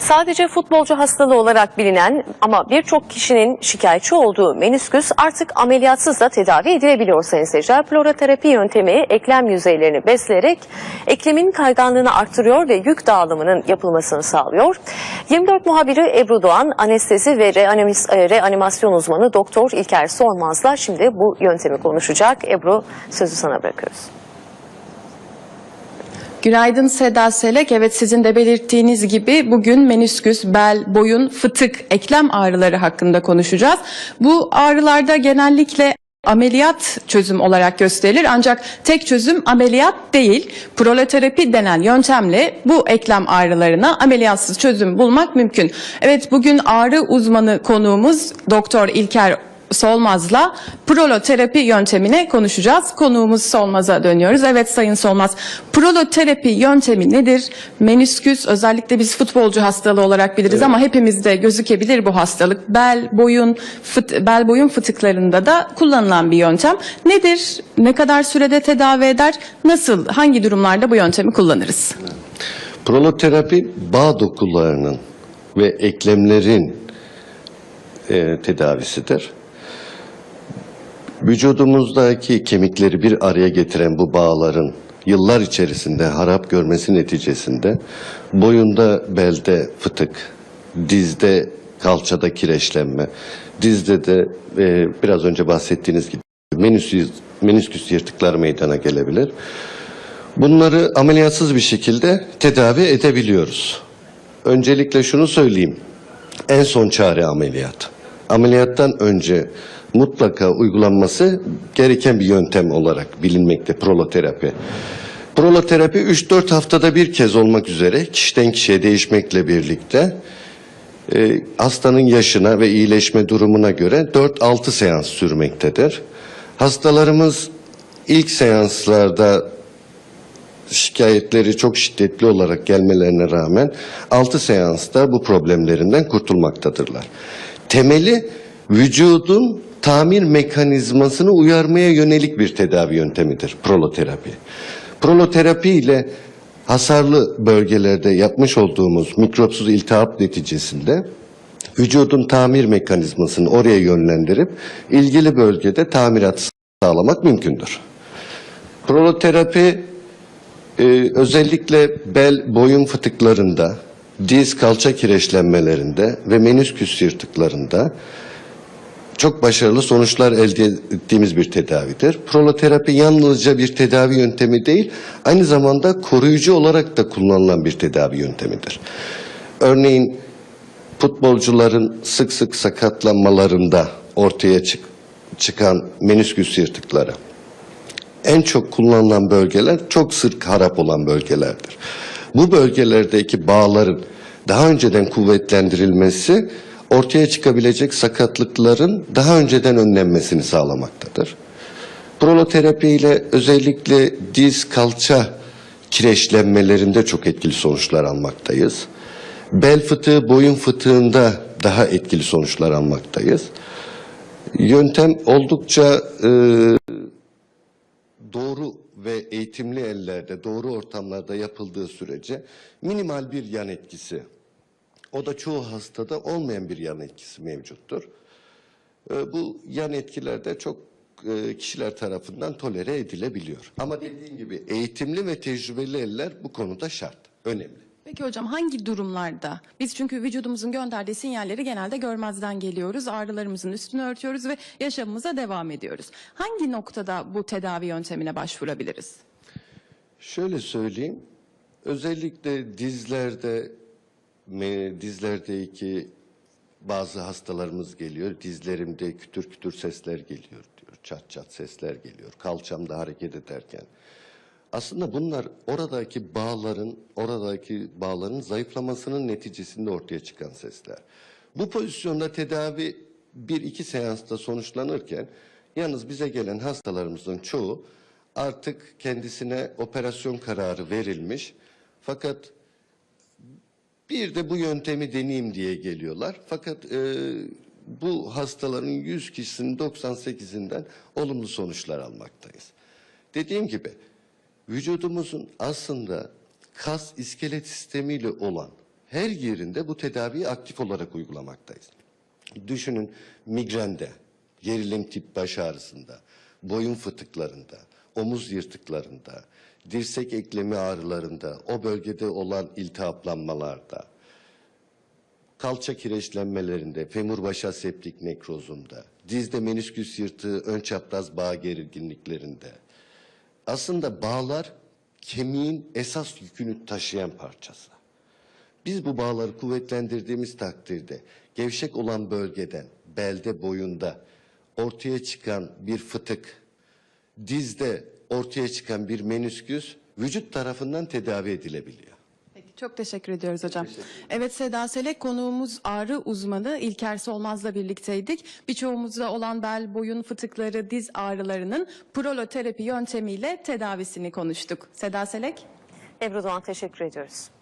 Sadece futbolcu hastalığı olarak bilinen ama birçok kişinin şikayetçi olduğu menisküs artık ameliyatsız da tedavi edilebiliyor sayın seyirciler. Floroterapi yöntemi eklem yüzeylerini besleyerek eklemin kayganlığını artırıyor ve yük dağılımının yapılmasını sağlıyor. 24 muhabiri Ebru Doğan, anestezi ve e, reanimasyon uzmanı Doktor İlker Sormaz'la şimdi bu yöntemi konuşacak. Ebru sözü sana bırakıyoruz. Günaydın Seda Selek. Evet sizin de belirttiğiniz gibi bugün menisküs, bel, boyun, fıtık, eklem ağrıları hakkında konuşacağız. Bu ağrılarda genellikle ameliyat çözüm olarak gösterilir ancak tek çözüm ameliyat değil. Proloterapi denen yöntemle bu eklem ağrılarına ameliyatsız çözüm bulmak mümkün. Evet bugün ağrı uzmanı konuğumuz Doktor İlker Solmaz'la proloterapi yöntemine konuşacağız. Konuğumuz Solmaz'a dönüyoruz. Evet Sayın Solmaz, proloterapi yöntemi nedir? Menisküs özellikle biz futbolcu hastalığı olarak biliriz ama hepimizde gözükebilir bu hastalık. Bel, boyun, fıt- bel boyun fıtıklarında da kullanılan bir yöntem. Nedir? Ne kadar sürede tedavi eder? Nasıl, hangi durumlarda bu yöntemi kullanırız? Proloterapi bağ dokularının ve eklemlerin e, tedavisidir. Vücudumuzdaki kemikleri bir araya getiren bu bağların yıllar içerisinde harap görmesi neticesinde boyunda belde fıtık, dizde kalçada kireçlenme, dizde de e, biraz önce bahsettiğiniz gibi menüsküs, menüsküs yırtıklar meydana gelebilir. Bunları ameliyatsız bir şekilde tedavi edebiliyoruz. Öncelikle şunu söyleyeyim. En son çare ameliyat. Ameliyattan önce mutlaka uygulanması gereken bir yöntem olarak bilinmekte proloterapi. Proloterapi 3-4 haftada bir kez olmak üzere kişiden kişiye değişmekle birlikte e, hastanın yaşına ve iyileşme durumuna göre 4-6 seans sürmektedir. Hastalarımız ilk seanslarda şikayetleri çok şiddetli olarak gelmelerine rağmen 6 seansta bu problemlerinden kurtulmaktadırlar. Temeli vücudun tamir mekanizmasını uyarmaya yönelik bir tedavi yöntemidir proloterapi. Proloterapi ile hasarlı bölgelerde yapmış olduğumuz mikropsuz iltihap neticesinde vücudun tamir mekanizmasını oraya yönlendirip ilgili bölgede tamirat sağlamak mümkündür. Proloterapi ee, özellikle bel boyun fıtıklarında, diz kalça kireçlenmelerinde ve menisküs yırtıklarında çok başarılı sonuçlar elde ettiğimiz bir tedavidir. Proloterapi yalnızca bir tedavi yöntemi değil, aynı zamanda koruyucu olarak da kullanılan bir tedavi yöntemidir. Örneğin futbolcuların sık sık sakatlanmalarında ortaya çık- çıkan menisküs yırtıkları en çok kullanılan bölgeler çok sık harap olan bölgelerdir. Bu bölgelerdeki bağların daha önceden kuvvetlendirilmesi ortaya çıkabilecek sakatlıkların daha önceden önlenmesini sağlamaktadır. Proloterapi ile özellikle diz kalça kireçlenmelerinde çok etkili sonuçlar almaktayız. Bel fıtığı, boyun fıtığında daha etkili sonuçlar almaktayız. Yöntem oldukça e, doğru ve eğitimli ellerde, doğru ortamlarda yapıldığı sürece minimal bir yan etkisi, o da çoğu hastada olmayan bir yan etkisi mevcuttur. Ee, Bu yan etkiler de çok e, kişiler tarafından tolere edilebiliyor. Ama dediğim gibi eğitimli ve tecrübeli eller bu konuda şart, önemli. Peki hocam hangi durumlarda? Biz çünkü vücudumuzun gönderdiği sinyalleri genelde görmezden geliyoruz. Ağrılarımızın üstünü örtüyoruz ve yaşamımıza devam ediyoruz. Hangi noktada bu tedavi yöntemine başvurabiliriz? Şöyle söyleyeyim, özellikle dizlerde, dizlerdeki bazı hastalarımız geliyor. Dizlerimde kütür kütür sesler geliyor diyor. Çat çat sesler geliyor. Kalçamda hareket ederken. Aslında bunlar oradaki bağların, oradaki bağların zayıflamasının neticesinde ortaya çıkan sesler. Bu pozisyonda tedavi bir iki seansta sonuçlanırken yalnız bize gelen hastalarımızın çoğu artık kendisine operasyon kararı verilmiş. Fakat bir de bu yöntemi deneyeyim diye geliyorlar. Fakat e, bu hastaların 100 kişisinin 98'inden olumlu sonuçlar almaktayız. Dediğim gibi vücudumuzun aslında kas iskelet sistemiyle olan her yerinde bu tedaviyi aktif olarak uygulamaktayız. Düşünün migrende, gerilim tip baş ağrısında, boyun fıtıklarında, omuz yırtıklarında, dirsek eklemi ağrılarında, o bölgede olan iltihaplanmalarda, kalça kireçlenmelerinde, femur başa septik nekrozunda, dizde menisküs yırtığı, ön çapraz bağ gerginliklerinde. Aslında bağlar kemiğin esas yükünü taşıyan parçası. Biz bu bağları kuvvetlendirdiğimiz takdirde gevşek olan bölgeden, belde, boyunda ortaya çıkan bir fıtık, dizde ortaya çıkan bir menisküs vücut tarafından tedavi edilebiliyor. Peki, çok teşekkür ediyoruz hocam. Evet Seda Selek konuğumuz ağrı uzmanı İlker Solmaz'la birlikteydik. Birçoğumuzda olan bel, boyun fıtıkları, diz ağrılarının proloterapi yöntemiyle tedavisini konuştuk. Seda Selek. Ebru Doğan teşekkür ediyoruz.